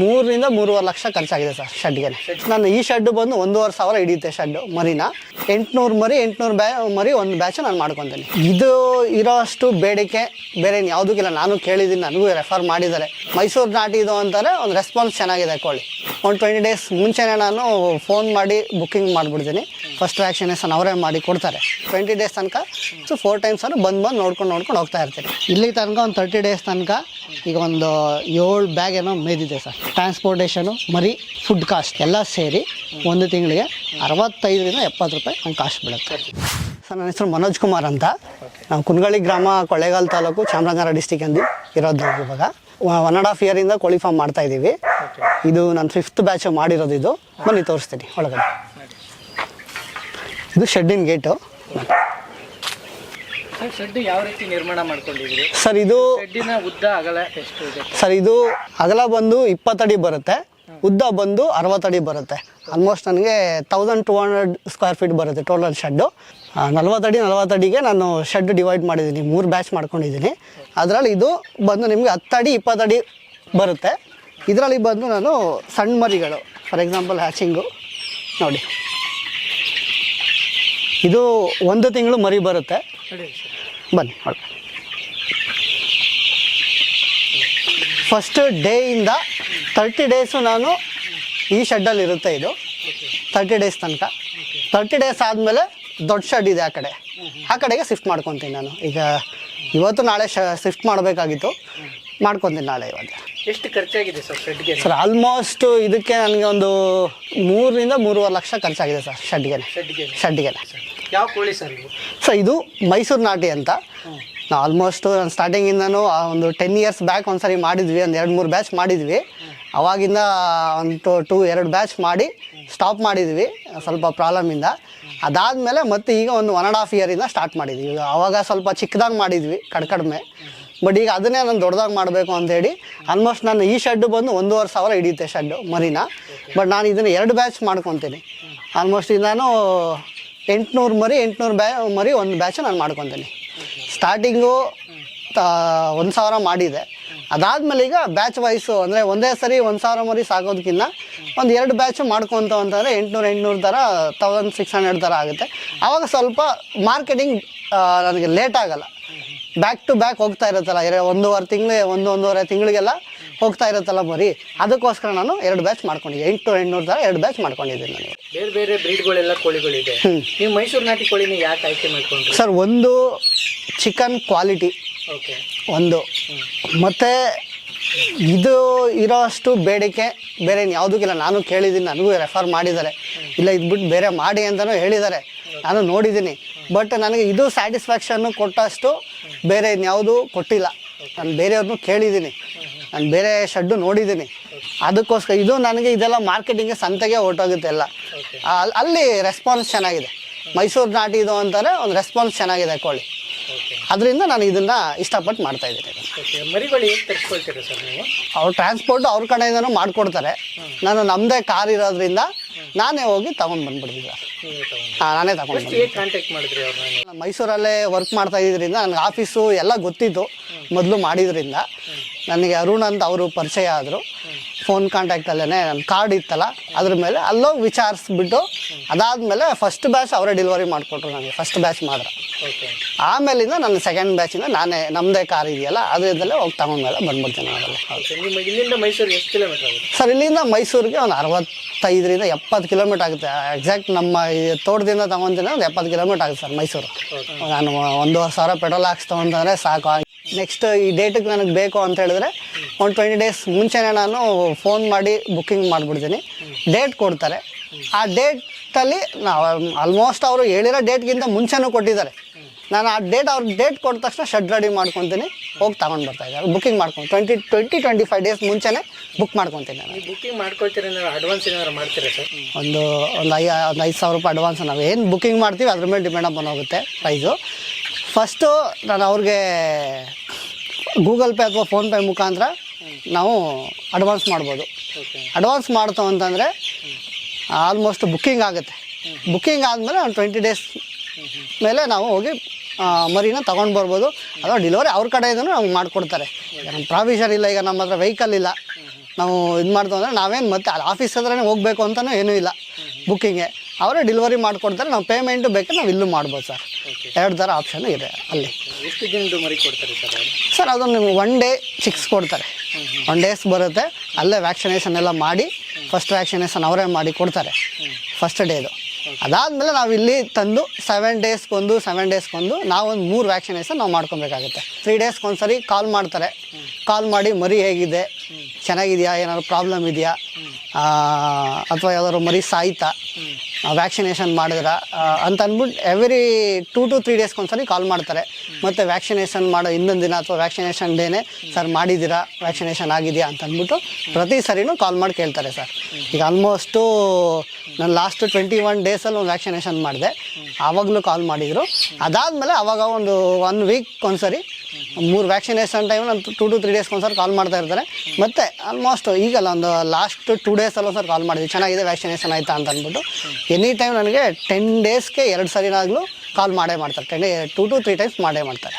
ಮೂರರಿಂದ ಮೂರುವರೆ ಲಕ್ಷ ಖರ್ಚಾಗಿದೆ ಸರ್ ಶೆಡ್ಗೆ. ನಾನು ಈ ಶೆಡ್ ಬಂದು ಒಂದೂವರೆ ಸಾವಿರ ಹಿಡಿಯುತ್ತೆ ಶೆಡ್ ಮರಿನ. ಎಂಟುನೂರು ಮರಿ, ಎಂಟ್ನೂರು ಬ್ಯಾ, ಮರಿ ಒಂದು ಬ್ಯಾಚ್ ನಾನು ಮಾಡ್ಕೊತೀನಿ. ಇದು ಇರೋ ಅಷ್ಟು ಬೇಡಿಕೆ, ಬೇರೆ ಯಾವುದಕ್ಕಿಲ್ಲ ನಾನು ಕೇಳಿದ್ದೀನಿ, ನನಗೂ ರೆಫರ್ ಮಾಡಿದ್ದಾರೆ. ಮೈಸೂರು ನಾಟಿ ಇದು ಅಂತಾರೆ, ಒಂದು ರೆಸ್ಪಾನ್ಸ್ ಚೆನ್ನಾಗಿದೆ ಕೋಳಿ. ಒಂದು ಟ್ವೆಂಟಿ ಡೇಸ್ ಮುಂಚೆನೇ ನಾನು ಫೋನ್ ಮಾಡಿ ಬುಕ್ಕಿಂಗ್ ಮಾಡಿಬಿಡ್ತೀನಿ. ಫಸ್ಟ್ ವ್ಯಾಕ್ಸಿನೇಷನ್ ಅವರೇ ಮಾಡಿ ಕೊಡ್ತಾರೆ. ಟ್ವೆಂಟಿ ಡೇಸ್ ತನಕ ಸೊ ಫೋರ್ ಟೈಮ್ಸ್ ಅನ್ನು ಬಂದು ಬಂದು ನೋಡ್ಕೊಂಡು ನೋಡ್ಕೊಂಡು ಹೋಗ್ತಾ ಇರ್ತೀನಿ. ಇಲ್ಲಿ ತನಕ ಒಂದು ತರ್ಟಿ ಡೇಸ್ ತನಕ ಈಗ ಒಂದು ಏಳು ಬ್ಯಾಗ್ ಏನೋ ಮೇದಿದೆ ಸರ್. ಟ್ರಾನ್ಸ್ಪೋರ್ಟೇಷನು, ಮರಿ ಫುಡ್ ಕಾಸ್ಟ್ ಎಲ್ಲ ಸೇರಿ ಒಂದು ತಿಂಗಳಿಗೆ ಅರವತ್ತೈದರಿಂದ ಎಪ್ಪತ್ತು ರೂಪಾಯಿ ನಂಗೆ ಕಾಸ್ಟ್ ಬೀಳುತ್ತೆ. ಸರ್, ನನ್ನ ಹೆಸರು ಮನೋಜ್ ಕುಮಾರ್ ಅಂತ. ನಾವು ಕುನ್ಗಳಿ ಗ್ರಾಮ ಕೊಳ್ಳೇಗಾಲ ತಾಲೂಕು ಚಾಮರಾಜನಗರ ಡಿಸ್ಟಿಕ್ ಅಂದು ಇರೋದು ನಾವು ಇವಾಗ. ಒನ್ ಆ್ಯಂಡ್ ಹಾಫ್ ಇಯರಿಂದ ಕೋಳಿ ಫಾರ್ಮ್ ಮಾಡ್ತಾ ಇದ್ದೀವಿ. ಇದು ನಾನು ಫಿಫ್ತ್ ಬ್ಯಾಚ್ ಮಾಡಿರೋದು ಇದು. ಬನ್ನಿ, ತೋರಿಸ್ತೀನಿ ಒಳಗಡೆ. ಇದು ಶೆಡ್ಡಿನ ಗೇಟು ಸರ್ ಶೆಡ್ ಯಾವ ರೀತಿ ನಿರ್ಮಾಣ ಮಾಡ್ಕೊಂಡಿದ್ರಿ ಸರ್ ಇದು ಶೆಡ್ಡಿನ ಉದ್ದ ಅಗಲ ಎಷ್ಟು ಇದೆ? ಸರ್ ಇದು ಅಗಲ ಬಂದು ಇಪ್ಪತ್ತಡಿ ಬರುತ್ತೆ. ಉದ್ದ ಬಂದು ಅರವತ್ತಡಿ ಬರುತ್ತೆ. ಆಲ್ಮೋಸ್ಟ್ ನನಗೆ thousand two hundred square feet ಬರುತ್ತೆ ಟೋಟಲ್ ಶೆಡ್ಡು ನಲ್ವತ್ತಡಿ ನಲ್ವತ್ತಡಿಗೆ ನಾನು ಶೆಡ್ ಡಿವೈಡ್ ಮಾಡಿದ್ದೀನಿ. ಮೂರು ಬ್ಯಾಚ್ ಮಾಡ್ಕೊಂಡಿದ್ದೀನಿ. ಅದರಲ್ಲಿ ಇದು ಬಂದು ನಿಮಗೆ ಹತ್ತಡಿ ಇಪ್ಪತ್ತಡಿ ಬರುತ್ತೆ. ಇದರಲ್ಲಿ ಬಂದು ನಾನು ಸಣ್ಣ ಮರಿಗಳು ಫಾರ್ ಎಕ್ಸಾಂಪಲ್ ಹ್ಯಾಚಿಂಗು ನೋಡಿ. ಇದು ಒಂದು ತಿಂಗಳು ಮರಿ ಬರುತ್ತೆ. ಬನ್ನಿ ಒಳಗೆ. ಫಸ್ಟ್ ಡೇಯಿಂದ ತರ್ಟಿ ಡೇಸು ನಾನು ಈ ಶೆಡ್ಡಲ್ಲಿ ಇರುತ್ತೆ ಇದು. ತರ್ಟಿ ಡೇಸ್ ತನಕ. ತರ್ಟಿ ಡೇಸ್ ಆದಮೇಲೆ ದೊಡ್ಡ ಶೆಡ್ ಇದೆ ಆ ಕಡೆ. ಆ ಕಡೆಗೆ ಶಿಫ್ಟ್ ಮಾಡ್ಕೊತೀನಿ ನಾನು. ಈಗ ಇವತ್ತು ನಾಳೆ ಶ ಶಿಫ್ಟ್ ಮಾಡಬೇಕಾಗಿತ್ತು. ಮಾಡ್ಕೊತೀನಿ ನಾಳೆ ಇವಾಗ. ಎಷ್ಟು ಖರ್ಚಾಗಿದೆ ಸರ್ ಶೆಡ್ಗೆ ಸರ್ ಆಲ್ಮೋಸ್ಟ್ ಇದಕ್ಕೆ ನನಗೆ ಒಂದು ಮೂರರಿಂದ ಮೂರುವರೆ ಲಕ್ಷ ಖರ್ಚಾಗಿದೆ ಸರ್ ಶೆಡ್ಗೆ ಶೆಡ್ಗೆ ಶೆಡ್ಗೆ ಯಾವ ಕೋಳಿ ಸರ್ ಇದು? ಸೊ ಇದು ಮೈಸೂರು ನಾಟಿ ಅಂತ. ನಾವು ಆಲ್ಮೋಸ್ಟ್ ನಾನು ಸ್ಟಾರ್ಟಿಂಗಿಂದನೂ ಆ ಒಂದು ಟೆನ್ ಇಯರ್ಸ್ ಬ್ಯಾಕ್ ಒಂದ್ಸರಿ ಮಾಡಿದ್ವಿ, ಒಂದು ಎರಡು ಮೂರು ಬ್ಯಾಚ್ ಮಾಡಿದ್ವಿ. ಅವಾಗಿಂದ ಒಂದು ಟು ಟು ಎರಡು ಬ್ಯಾಚ್ ಮಾಡಿ ಸ್ಟಾಪ್ ಮಾಡಿದ್ವಿ, ಸ್ವಲ್ಪ ಪ್ರಾಬ್ಲಮಿಂದ ಅದಾದಮೇಲೆ ಮತ್ತೆ ಈಗ ಒಂದು ಒನ್ ಆ್ಯಂಡ್ ಹಾಫ್ ಇಯರಿಂದ ಸ್ಟಾರ್ಟ್ ಮಾಡಿದ್ವಿ. ಅವಾಗ ಸ್ವಲ್ಪ ಚಿಕ್ಕದಾಗಿ ಮಾಡಿದ್ವಿ, ಕಡ್ ಕಡಿಮೆ. ಬಟ್ ಈಗ ಅದನ್ನೇ ನಾನು ದೊಡ್ಡದಾಗಿ ಮಾಡಬೇಕು ಅಂತೇಳಿ ಆಲ್ಮೋಸ್ಟ್ ನಾನು ಈ ಶೆಡ್ ಬಂದು ಒಂದೂವರೆ ಸಾವಿರ ಹಿಡಿಯುತ್ತೆ ಶೆಡ್ಡು ಮರಿನ. ಬಟ್ ನಾನು ಇದನ್ನು ಎರಡು ಬ್ಯಾಚ್ ಮಾಡ್ಕೊತೀನಿ. ಆಲ್ಮೋಸ್ಟ್ ನಾನು ಎಂಟ್ನೂರು ಮರಿ, ಎಂಟ್ನೂರು ಬ್ಯಾ, ಮರಿ ಒಂದು ಬ್ಯಾಚ್ ನಾನು ಮಾಡ್ಕೊತೀನಿ. ಸ್ಟಾರ್ಟಿಂಗು ಒಂದು ಸಾವಿರ ಮಾಡಿದೆ. ಅದಾದಮೇಲೆ ಈಗ ಬ್ಯಾಚ್ ವೈಸು ಅಂದರೆ ಒಂದೇ ಸರಿ ಒಂದು ಸಾವಿರ ಮರಿ ಸಾಕೋದಕ್ಕಿಂತ ಒಂದು ಎರಡು ಬ್ಯಾಚು ಮಾಡ್ಕೊತ ಅಂತಂದರೆ ಎಂಟುನೂರು ಎಂಟುನೂರು ಥರ ತೌಸಂಡ್ ಸಿಕ್ಸ್ ಹಂಡ್ರೆಡ್ ಥರ ಆಗುತ್ತೆ. ಆವಾಗ ಸ್ವಲ್ಪ ಮಾರ್ಕೆಟಿಂಗ್ ನನಗೆ ಲೇಟ್ ಆಗಲ್ಲ. ಬ್ಯಾಕ್ ಟು ಬ್ಯಾಕ್ ಹೋಗ್ತಾ ಇರುತ್ತಲ್ಲ, ಎರಡು, ಒಂದೂವರೆ ತಿಂಗಳು, ಒಂದು, ಒಂದೂವರೆ ತಿಂಗಳಿಗೆಲ್ಲ ಹೋಗ್ತಾ ಇರುತ್ತಲ್ಲ ಬರೀ ಅದಕ್ಕೋಸ್ಕರ ನಾನು ಎರಡು ಬ್ಯಾಚ್ ಮಾಡ್ಕೊಂಡಿದ್ದೆ. ಎಂಟು ಎಂಟುನೂರು ಥರ ಎರಡು ಬ್ಯಾಚ್ ಮಾಡ್ಕೊಂಡಿದ್ದೀನಿ ನಾನು. ಬೇರೆ ಬೇರೆ ಬ್ರೀಡ್ಗಳೆಲ್ಲ ಕೋಳಿಗಳಿದೆ. ನೀವು ಮೈಸೂರು ನಾಟಿ ಕೋಳಿನ ಯಾಕೆ ಆಯ್ಕೆ ಮಾಡ್ಕೊಂಡು ಸರ್ ಒಂದು ಚಿಕನ್ ಕ್ವಾಲಿಟಿ ಓಕೆ. ಒಂದು. ಮತ್ತು ಇದು ಇರೋ ಅಷ್ಟು ಬೇಡಿಕೆ ಬೇರೆ ಯಾವುದಕ್ಕಿಲ್ಲ ನಾನು ಕೇಳಿದ್ದೀನಿ ನನಗೂ ರೆಫರ್ ಮಾಡಿದ್ದಾರೆ. ಇಲ್ಲ ಇದು ಬಿಟ್ಟು ಬೇರೆ ಮಾಡಿ ಅಂತಲೂ ಹೇಳಿದ್ದಾರೆ. ನಾನು ನೋಡಿದ್ದೀನಿ. ಬಟ್ ನನಗೆ ಇದು ಸ್ಯಾಟಿಸ್ಫ್ಯಾಕ್ಷನ್ನು ಕೊಟ್ಟಷ್ಟು ಬೇರೆ ಇನ್ಯಾವುದೂ ಕೊಟ್ಟಿಲ್ಲ. ನಾನು ಬೇರೆಯವ್ರನ್ನೂ ಕೇಳಿದ್ದೀನಿ. ನಾನು ಬೇರೆ ಶೆಡ್ಡು ನೋಡಿದ್ದೀನಿ ಅದಕ್ಕೋಸ್ಕರ ಇದು ನನಗೆ ಇದೆಲ್ಲ ಮಾರ್ಕೆಟಿಂಗ್ಗೆ ಸಂತೆಗೆ ಹೊರ್ಟೋಗುತ್ತೆ ಎಲ್ಲ. ಅಲ್ಲಿ ಅಲ್ಲಿ ರೆಸ್ಪಾನ್ಸ್ ಚೆನ್ನಾಗಿದೆ. ಮೈಸೂರು ನಾಟಿ ಇದು ಅಂತಾರೆ ಒಂದು ರೆಸ್ಪಾನ್ಸ್ ಚೆನ್ನಾಗಿದೆ ಕೋಳಿ. ಅದರಿಂದ ನಾನು ಇದನ್ನು ಇಷ್ಟಪಟ್ಟು ಮಾಡ್ತಾ ಇದ್ದೀನಿ. ಮರಿಗಳು ಸರ್ ನೀವು? ಅವ್ರು ಟ್ರಾನ್ಸ್ಪೋರ್ಟ್ ಅವ್ರ ಕಡೆಯಿಂದನೂ ಮಾಡಿಕೊಡ್ತಾರೆ. ನಾನು ನಮ್ಮದೇ ಕಾರ್ ಇರೋದ್ರಿಂದ ನಾನೇ ಹೋಗಿ ತಗೊಂಡು ಬಂದ್ಬಿಡ್ತೀನಿ ಹಾಂ ನಾನೇ ತಗೊಂಡು ಮೈಸೂರಲ್ಲೇ ವರ್ಕ್ ಮಾಡ್ತಾ ಇದ್ರಿಂದ ನನಗೆ ಆಫೀಸು ಎಲ್ಲ ಗೊತ್ತಿತ್ತು. ಮೊದಲು ಮಾಡಿದ್ರಿಂದ. ನನಗೆ ಅರುಣ್ ಅಂತ ಅವರು ಪರಿಚಯ ಆದರು. ಫೋನ್ ಕಾಂಟ್ಯಾಕ್ಟಲ್ಲೇ ನನ್ನ ಕಾರ್ಡ್ ಇತ್ತಲ್ಲ ಅದ್ರ ಮೇಲೆ ಅಲ್ಲೋಗಿ ವಿಚಾರಿಸ್ಬಿಟ್ಟು ಅದಾದಮೇಲೆ ಫಸ್ಟ್ ಬ್ಯಾಚ್ ಅವರೇ ಡೆಲಿವರಿ ಮಾಡಿಕೊಟ್ರು ನನಗೆ ಫಸ್ಟ್ ಬ್ಯಾಚ್ ಮಾತ್ರ. ಆಮೇಲಿಂದ ನನ್ನ ಸೆಕೆಂಡ್ ಬ್ಯಾಚಿಂದ ನಾನೇ ನಮ್ಮದೇ ಕಾರ್ ಇದೆಯಲ್ಲ ಅದರಿಂದಲೇ ಹೋಗಿ ತಗೊಂಡ್ಮೇಲೆ ಬಂದ್ಬಿಡ್ತೀನಿ ಕಿಲೋಮೀಟರ್ ಸರ್ ಇಲ್ಲಿಂದ ಮೈಸೂರಿಗೆ ಒಂದು ಅರವತ್ತೈದರಿಂದ ಎಪ್ಪತ್ತು ಕಿಲೋಮೀಟರ್ ಆಗುತ್ತೆ. ಎಕ್ಸಾಕ್ಟ್ ನಮ್ಮ ಈ ತೋಟದಿಂದ ತಗೊಂತೀನಿ ಒಂದು ಎಪ್ಪತ್ತು ಕಿಲೋಮೀಟರ್ ಆಗುತ್ತೆ ಸರ್ ಮೈಸೂರು. ನಾನು ಒಂದೂವರೆ ಸಾವಿರ ಪೆಟ್ರೋಲ್ ಹಾಕ್ಸ್ ತೊಗೊಂತಂದರೆ ಸಾಕು. ನೆಕ್ಸ್ಟ್ ಈ ಡೇಟಿಗೆ ನನಗೆ ಬೇಕು ಅಂತ ಹೇಳಿದ್ರೆ ಒಂದು ಟ್ವೆಂಟಿ ಡೇಸ್ ಮುಂಚೆನೇ ನಾನು ಫೋನ್ ಮಾಡಿ ಬುಕ್ಕಿಂಗ್ ಮಾಡಿಬಿಡ್ತೀನಿ. ಡೇಟ್ ಕೊಡ್ತಾರೆ. ಆ ಡೇಟಲ್ಲಿ ನಾವು ಆಲ್ಮೋಸ್ಟ್ ಅವರು ಹೇಳಿರೋ ಡೇಟ್ಗಿಂತ ಮುಂಚೆನೂ ಕೊಟ್ಟಿದ್ದಾರೆ. ನಾನು ಆ ಡೇಟ್ ಅವ್ರ ಡೇಟ್ ಕೊಟ್ಟ ತಕ್ಷಣ ಶೆಡ್ ರೆಡಿ ಮಾಡ್ಕೊತೀನಿ. ಹೋಗಿ ತಗೊಂಡು ಬರ್ತಾ ಇದ್ದಾರೆ. ಬುಕ್ಕಿಂಗ್ ಮಾಡ್ಕೊಂಡು twenty twenty twenty five days ಮುಂಚೆನೇ ಬುಕ್ ಮಾಡ್ಕೊತೀನಿ ನಾನು. ಬುಕ್ಕಿಂಗ್ ಮಾಡ್ಕೊಳ್ತೀರಿ ಅಡ್ವಾನ್ಸ್ ಏನಾದ್ರು ಮಾಡ್ತೀರಾ ಸರ್? ಒಂದು ಒಂದು ಐ ಒಂದು ಐದು ಸಾವಿರ ರೂಪಾಯಿ ಅಡ್ವಾನ್ಸ್ ನಾವು ಏನು ಬುಕ್ಕಿಂಗ್ ಮಾಡ್ತೀವಿ ಅದ್ರ ಮೇಲೆ ಡಿಪೆಂಡ್ ಅಪ್ ಹೋಗುತ್ತೆ ಪ್ರೈಸು ಫಸ್ಟು ನಾನು ಅವ್ರಿಗೆ ಗೂಗಲ್ ಪೇ ಅಥವಾ ಫೋನ್ಪೇ ಮುಖಾಂತರ ನಾವು ಅಡ್ವಾನ್ಸ್ ಮಾಡ್ಬೋದು. ಅಡ್ವಾನ್ಸ್ ಮಾಡ್ತು ಅಂತಂದರೆ ಆಲ್ಮೋಸ್ಟ್ ಬುಕ್ಕಿಂಗ್ ಆಗುತ್ತೆ. ಬುಕ್ಕಿಂಗ್ ಆದಮೇಲೆ ಒಂದು ಟ್ವೆಂಟಿ ಡೇಸ್ ಮೇಲೆ ನಾವು ಹೋಗಿ ಮರಿನ ತೊಗೊಂಡು ಬರ್ಬೋದು. ಅಥವಾ ಡೆಲಿವರಿ ಅವ್ರ ಕಡೆಯಿಂದನೂ ನಮ್ಗೆ ಮಾಡಿಕೊಡ್ತಾರೆ. ನಮ್ಮ ಪ್ರಾವಿಷನ್ ಇಲ್ಲ ಈಗ ನಮ್ಮ ಹತ್ರ ವೆಹಿಕಲ್ ಇಲ್ಲ. ನಾವು ಇದು ಮಾಡ್ತೋ ಅಂದರೆ ನಾವೇನು ಮತ್ತೆ ಅಲ್ಲಿ ಆಫೀಸ್ ಹತ್ರನೇ ಹೋಗಬೇಕು ಅಂತಲೂ ಏನೂ ಇಲ್ಲ. ಬುಕ್ಕಿಂಗೆ ಅವರೇ ಡೆಲಿವರಿ ಮಾಡಿಕೊಡ್ತಾರೆ. ನಾವು ಪೇಮೆಂಟು ಬೇಕಾದ್ರೆ ನಾವು ಇಲ್ಲೂ ಮಾಡ್ಬೋದು ಸರ್. ಎರಡು ಥರ ಆಪ್ಷನ್ ಇದೆ ಅಲ್ಲಿ. ಎಷ್ಟು ದಿನದ್ದು ಮರಿ ಕೊಡ್ತಾರೆ ಸರ್ ಅದೊಂದು ಸರ್ ಅದು ನಿಮ್ಗೆ ಒನ್ ಡೇ ಸಿಕ್ಸ್ ಕೊಡ್ತಾರೆ. ಒನ್ ಡೇಸ್ ಬರುತ್ತೆ ಅಲ್ಲೇ ವ್ಯಾಕ್ಸಿನೇಷನ್ ಎಲ್ಲ ಮಾಡಿ ಫಸ್ಟ್ ವ್ಯಾಕ್ಸಿನೇಷನ್ ಅವರೇ ಮಾಡಿ ಕೊಡ್ತಾರೆ ಫಸ್ಟ್ ಡೇದು ಅದಾದಮೇಲೆ ನಾವು ಇಲ್ಲಿ ತಂದು ಸೆವೆನ್ ಡೇಸ್ಗೊಂದು ಸೆವೆನ್ ಡೇಸ್ಗೊಂದು ನಾವೊಂದು ಮೂರು ವ್ಯಾಕ್ಸಿನೇಷನ್ ನಾವು ಮಾಡ್ಕೊಬೇಕಾಗುತ್ತೆ. ತ್ರೀ ಡೇಸ್ಗೊಂದ್ಸರಿ ಕಾಲ್ ಮಾಡ್ತಾರೆ. ಕಾಲ್ ಮಾಡಿ ಮರಿ ಹೇಗಿದೆ ಚೆನ್ನಾಗಿದೆಯಾ ಏನಾದ್ರು ಪ್ರಾಬ್ಲಮ್ ಇದೆಯಾ ಅಥವಾ ಯಾವ್ದಾದ್ರು ಮರಿ ಸಾಯ್ತಾ ವ್ಯಾಕ್ಸಿನೇಷನ್ ಮಾಡಿದ್ರ ಅಂತ ಅಂದ್ಬಿಟ್ಟು ಎವ್ರಿ ಟೂ ಟು ತ್ರೀ ಡೇಸ್ಗೆ ಒಂದ್ಸರಿ ಕಾಲ್ ಮಾಡ್ತಾರೆ. ಮತ್ತು ವ್ಯಾಕ್ಸಿನೇಷನ್ ಮಾಡೋ ಇನ್ನೊಂದು ದಿನ ಅಥವಾ ವ್ಯಾಕ್ಸಿನೇಷನ್ ಡೇನೆ ಸರ್ ಮಾಡಿದ್ದೀರಾ? ವ್ಯಾಕ್ಸಿನೇಷನ್ ಆಗಿದೆಯಾ? ಅಂತ ಅಂದ್ಬಿಟ್ಟು ಪ್ರತಿ ಸರಿನೂ ಕಾಲ್ ಮಾಡಿ ಕೇಳ್ತಾರೆ ಸರ್ ಈಗ ಆಲ್ಮೋಸ್ಟು ನಾನು ಲಾಸ್ಟ್ ಟ್ವೆಂಟಿ ಒನ್ ಡೇಸಲ್ಲಿ ಒಂದು ವ್ಯಾಕ್ಸಿನೇಷನ್ ಮಾಡಿದೆ. ಆವಾಗಲೂ ಕಾಲ್ ಮಾಡಿದರು. ಅದಾದಮೇಲೆ ಅವಾಗ ಒಂದು ಒನ್ ವೀಕ್ ಒಂದ್ಸರಿ ಮೂರು ವ್ಯಾಕ್ಸಿನೇಷನ್ ಟೈಮ್ ನಾನು ಟು ಟು ತ್ರೀ ಡೇಸ್ಗೆ ಸರ್ ಕಾಲ್ ಮಾಡ್ತಾ ಇರ್ತಾರೆ. ಮತ್ತೆ ಆಲ್ಮೋಸ್ಟ್ ಈಗಲ್ಲ ಒಂದು ಲಾಸ್ಟ್ ಟೂ ಅಲ್ಲಿ ಸರ್ ಕಾಲ್ ಮಾಡಿದ್ವಿ. ಚೆನ್ನಾಗಿದೆ ವ್ಯಾಕ್ಸಿನೇಷನ್ ಆಯ್ತಾ ಅಂತ ಅಂದ್ಬಿಟ್ಟು. ಎನಿ ಟೈಮ್ ನನಗೆ ಟೆನ್ ಡೇಸ್ಗೆ ಎರಡು ಸರಿನಾಗಲೂ ಕಾಲ್ ಮಾಡೇ ಮಾಡ್ತಾರೆ. Ten two two three times ಮಾಡೇ ಮಾಡ್ತಾರೆ.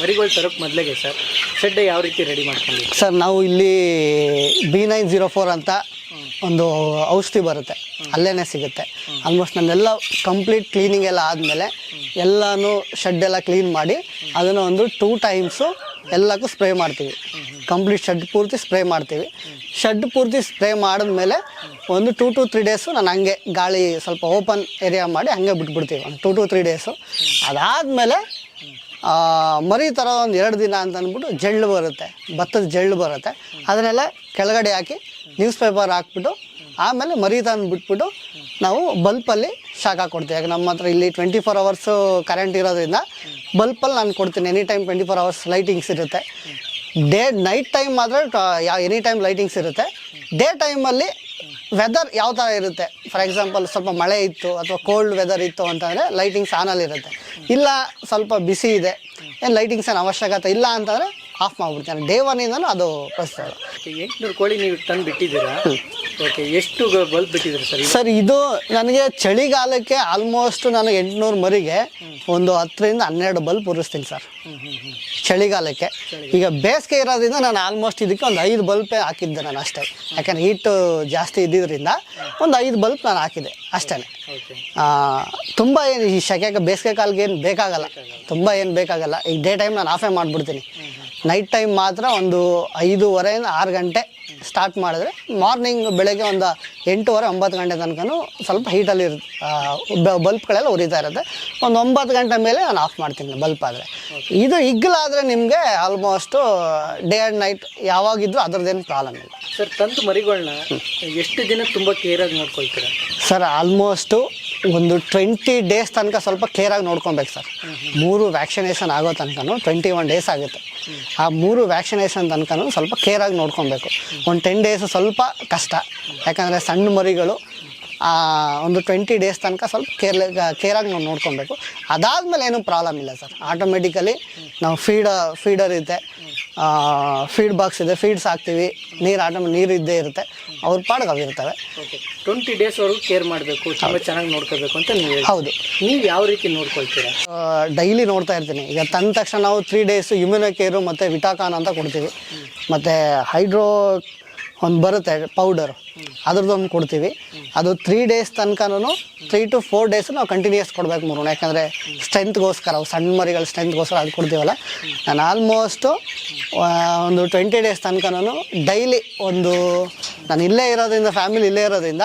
ಮರಿಗಳು ತರಕ್ಕೆ ಮೊದಲಿಗೆ ಸರ್? ಶೆಡ್ ಯಾವ ರೀತಿ ರೆಡಿ ಮಾಡ್ಕೊಂಡಿದ್ದೀವಿ ಸರ್ ನಾವು ಇಲ್ಲಿ ಬಿ ನೈನ್ ಜೀರೋ ಫೋರ್ ಅಂತ ಒಂದು ಔಷಧಿ ಬರುತ್ತೆ. ಅಲ್ಲೇ ಸಿಗುತ್ತೆ. ಆಲ್ಮೋಸ್ಟ್ ನನ್ನೆಲ್ಲ ಕಂಪ್ಲೀಟ್ ಕ್ಲೀನಿಂಗ್ ಎಲ್ಲ ಆದಮೇಲೆ ಎಲ್ಲನೂ ಶೆಡ್ ಎಲ್ಲ ಕ್ಲೀನ್ ಮಾಡಿ ಅದನ್ನು ಒಂದು ಟೂ ಟೈಮ್ಸು ಎಲ್ಲಕ್ಕೂ ಸ್ಪ್ರೇ ಮಾಡ್ತೀವಿ. ಕಂಪ್ಲೀಟ್ ಶೆಡ್ ಪೂರ್ತಿ ಸ್ಪ್ರೇ ಮಾಡ್ತೀವಿ. ಶೆಡ್ ಪೂರ್ತಿ ಸ್ಪ್ರೇ ಮಾಡಿದ್ಮೇಲೆ ಒಂದು ಟೂ ಟು ತ್ರೀ ಡೇಸು ನಾನು ಹಂಗೆ ಗಾಳಿ ಸ್ವಲ್ಪ ಓಪನ್ ಏರಿಯಾ ಮಾಡಿ ಹಂಗೆ ಬಿಟ್ಬಿಡ್ತೀವಿ. ಒಂದು ಟೂ ಟು ತ್ರೀ ಡೇಸು ಅದಾದಮೇಲೆ ಮರಿ ಥರ ಒಂದು ಎರಡು ದಿನ ಅಂತ ಅಂದ್ಬಿಟ್ಟು ಜಳ್ಳು ಬರುತ್ತೆ. ಭತ್ತದ ಜಳ್ಳು ಬರುತ್ತೆ. ಅದನ್ನೆಲ್ಲ ಕೆಳಗಡೆ ಹಾಕಿ ನ್ಯೂಸ್ ಪೇಪರ್ ಹಾಕ್ಬಿಟ್ಟು, ಆಮೇಲೆ ಮರಿ ತಂದು ಬಿಟ್ಬಿಟ್ಟು ನಾವು ಬಲ್ಪಲ್ಲಿ ಶಾಖ ಕೊಡ್ತೀವಿ. ಯಾಕೆ ನಮ್ಮ ಹತ್ರ ಇಲ್ಲಿ ಟ್ವೆಂಟಿ ಫೋರ್ ಅವರ್ಸು ಕರೆಂಟ್ ಇರೋದ್ರಿಂದ ಬಲ್ಪಲ್ಲಿ ನಾನು ಕೊಡ್ತೀನಿ. Any time twenty four hours lightings ಇರುತ್ತೆ ಡೇ ನೈಟ್ ಟೈಮ್ ಮಾತ್ರ ಎನಿ ಟೈಮ್ ಲೈಟಿಂಗ್ಸ್ ಇರುತ್ತೆ ಡೇ ಟೈಮಲ್ಲಿ ವೆದರ್ ಯಾವ ಥರ ಇರುತ್ತೆ? ಫಾರ್ ಎಕ್ಸಾಂಪಲ್ ಸ್ವಲ್ಪ ಮಳೆ ಇತ್ತು ಅಥವಾ ಕೋಲ್ಡ್ ವೆದರ್ ಇತ್ತು ಅಂತಂದರೆ ಲೈಟಿಂಗ್ಸ್ ಆನಲ್ಲಿ ಇರುತ್ತೆ. ಇಲ್ಲ ಸ್ವಲ್ಪ ಬಿಸಿ ಇದೆ, ಏನು ಲೈಟಿಂಗ್ಸ್ ಏನು ಅವಶ್ಯಕತೆ ಇಲ್ಲ ಅಂತಂದರೆ ಆಫ್ ಮಾಡಿಬಿಡ್ತೇನೆ ಡೇ ಅದು ಪ್ರಸ್ತುತ. ಎಂಟುನೂರು ಕೋಳಿ ನೀವು ತಂದು ಬಿಟ್ಟಿದ್ದೀರಾ? ಓಕೆ ಎಷ್ಟು ಬಲ್ಬ್ ಬಿಟ್ಟಿದ್ದೀರಾ ಸರ್ ಸರ್ ಇದು ನನಗೆ ಚಳಿಗಾಲಕ್ಕೆ ಆಲ್ಮೋಸ್ಟ್ ನಾನು ಎಂಟುನೂರು ಮರಿಗೆ ಒಂದು ಹತ್ತರಿಂದ ಹನ್ನೆರಡು ಬಲ್ಬ್ ಉರಿಸ್ತೀನಿ ಸರ್. ಚಳಿಗಾಲಕ್ಕೆ. ಈಗ ಬೇಸಿಗೆ ಇರೋದ್ರಿಂದ ನಾನು ಆಲ್ಮೋಸ್ಟ್ ಇದಕ್ಕೆ ಒಂದು ಐದು ಬಲ್ಬೇ ಹಾಕಿದ್ದೆ ನಾನು ಅಷ್ಟೇ. ಯಾಕಂದ್ರೆ ಹೀಟು ಜಾಸ್ತಿ ಇದ್ದಿದ್ದರಿಂದ ಒಂದು ಐದು ಬಲ್ಬ್ ನಾನು ಹಾಕಿದೆ ಅಷ್ಟೇ ತುಂಬ ಏನು ಈ ಶೆಕೆ ಬೇಸಿಗೆ ಕಾಲಕ್ಕೆ ಏನು ಬೇಕಾಗಲ್ಲ. ತುಂಬ ಏನು ಬೇಕಾಗಲ್ಲ. ಈಗ ಡೇ ಟೈಮ್ ನಾನು ಆಫೇ ಮಾಡಿಬಿಡ್ತೀನಿ. ನೈಟ್ ಟೈಮ್ ಮಾತ್ರ ಒಂದು ಐದೂವರೆಯಿಂದ ಆರು ಗಂಟೆ ಸ್ಟಾರ್ಟ್ ಮಾಡಿದ್ರೆ ಮಾರ್ನಿಂಗ್ ಬೆಳಗ್ಗೆ ಒಂದು ಎಂಟೂವರೆ ಒಂಬತ್ತು ಗಂಟೆ ತನಕನೂ ಸ್ವಲ್ಪ ಹೀಟಲ್ಲಿ ಇರುತ್ತೆ. ಬಲ್ಬ್ಗಳೆಲ್ಲ ಉರಿತಾ ಇರುತ್ತೆ. ಒಂದು ಒಂಬತ್ತು ಗಂಟೆ ಮೇಲೆ ನಾನು ಆಫ್ ಮಾಡ್ತೀನಿ ಬಲ್ಪ್ ಆದರೆ. ಇದು ಇಗ್ಗಲಾದರೆ ನಿಮಗೆ ಆಲ್ಮೋಸ್ಟು ಡೇ ಆ್ಯಂಡ್ ನೈಟ್ ಯಾವಾಗಿದ್ರೂ ಅದರದ್ದೇನು ಪ್ರಾಬ್ಲಮ್ ಇಲ್ಲ. ಸರ್ ತಂತು ಮರಿಗಳನ್ನ ಎಷ್ಟು ದಿನ ತುಂಬ ಕೇರಾಗಿ ನೋಡ್ಕೊಳ್ತೀರಾ? ಸರ್ ಆಲ್ಮೋಸ್ಟು ಒಂದು ಟ್ವೆಂಟಿ ಡೇಸ್ ತನಕ ಸ್ವಲ್ಪ ಕೇರಾಗಿ ನೋಡ್ಕೊಬೇಕು ಸರ್. ಮೂರು ವ್ಯಾಕ್ಸಿನೇಷನ್ ಆಗೋ ತನಕನೂ ಟ್ವೆಂಟಿ ಒನ್ ಡೇಸ್ ಆಗುತ್ತೆ. ಆ ಮೂರು ವ್ಯಾಕ್ಸಿನೇಷನ್ ತನಕನೂ ಸ್ವಲ್ಪ ಕೇರಾಗಿ ನೋಡ್ಕೊಬೇಕು. ಒಂದು ಟೆನ್ ಡೇಸ್ ಸ್ವಲ್ಪ ಕಷ್ಟ. ಯಾಕಂದರೆ ಸಣ್ಣ ಮರಿಗಳು ಒಂದು ಟ್ವೆಂಟಿ ಡೇಸ್ ತನಕ ಸ್ವಲ್ಪ ಕೇರ್ಲೆ ಕೇರಾಗಿ ನಾವು ನೋಡ್ಕೊಬೇಕು. ಅದಾದಮೇಲೆ ಏನೂ ಪ್ರಾಬ್ಲಮ್ ಇಲ್ಲ ಸರ್. ಆಟೋಮೆಟಿಕಲಿ ನಾವು ಫೀಡ ಫೀಡರ್ ಇದೆ. ಫೀಡ್ ಬಾಕ್ಸ್ ಇದೆ ಫೀಡ್ಸ್ ಹಾಕ್ತೀವಿ. ನೀರು ಆಟೋ ನೀರು ಇದ್ದೇ ಇರುತ್ತೆ. ಅವ್ರ ಪಾಡ್ಗೆ ಅವಿರ್ತವೆ ಟ್ವೆಂಟಿ ಡೇಸ್ವರೆಗೂ ಕೇರ್ ಮಾಡಬೇಕು ತುಂಬ ಚೆನ್ನಾಗಿ ನೋಡ್ಕೋಬೇಕು ಅಂತ ನೀವು ಹೌದು. ನೀವು ಯಾವ ರೀತಿ ನೋಡ್ಕೊಳ್ತೀರಾ? ಡೈಲಿ ನೋಡ್ತಾ ಇರ್ತೀನಿ. ಈಗ ತಂದ ತಕ್ಷಣ ನಾವು ತ್ರೀ ಡೇಸು ಇಮ್ಯುನೋಕೇರು ಮತ್ತು ವಿಟಾಕಾನ್ ಅಂತ ಕೊಡ್ತೀವಿ. ಮತ್ತು ಹೈಡ್ರೋ ಒಂದು ಬರುತ್ತೆ ಪೌಡರ್ ಅದ್ರದ್ದೊಂದು ಕೊಡ್ತೀವಿ. ಅದು ತ್ರೀ ಡೇಸ್ ತನಕನೂ ತ್ರೀ ಟು ಫೋರ್ ಡೇಸ್ ನಾವು ಕಂಟಿನ್ಯೂಸ್ ಕೊಡಬೇಕು ಮೂರು ಯಾಕಂದರೆ ಸ್ಟ್ರೆಂತ್ಗೋಸ್ಕರ ಅವು ಸಣ್ಣ ಮರಿಗಳ ಸ್ಟ್ರೆಂತ್ಗೋಸ್ಕರ ಅದು ಕೊಡ್ತೀವಲ್ಲ ನಾನು ಆಲ್ಮೋಸ್ಟು ಒಂದು ಟ್ವೆಂಟಿ ಡೇಸ್ ತನಕನೂ ಡೈಲಿ ಒಂದು ನಾನು ಇಲ್ಲೇ ಇರೋದ್ರಿಂದ ಫ್ಯಾಮಿಲಿ ಇಲ್ಲೇ ಇರೋದ್ರಿಂದ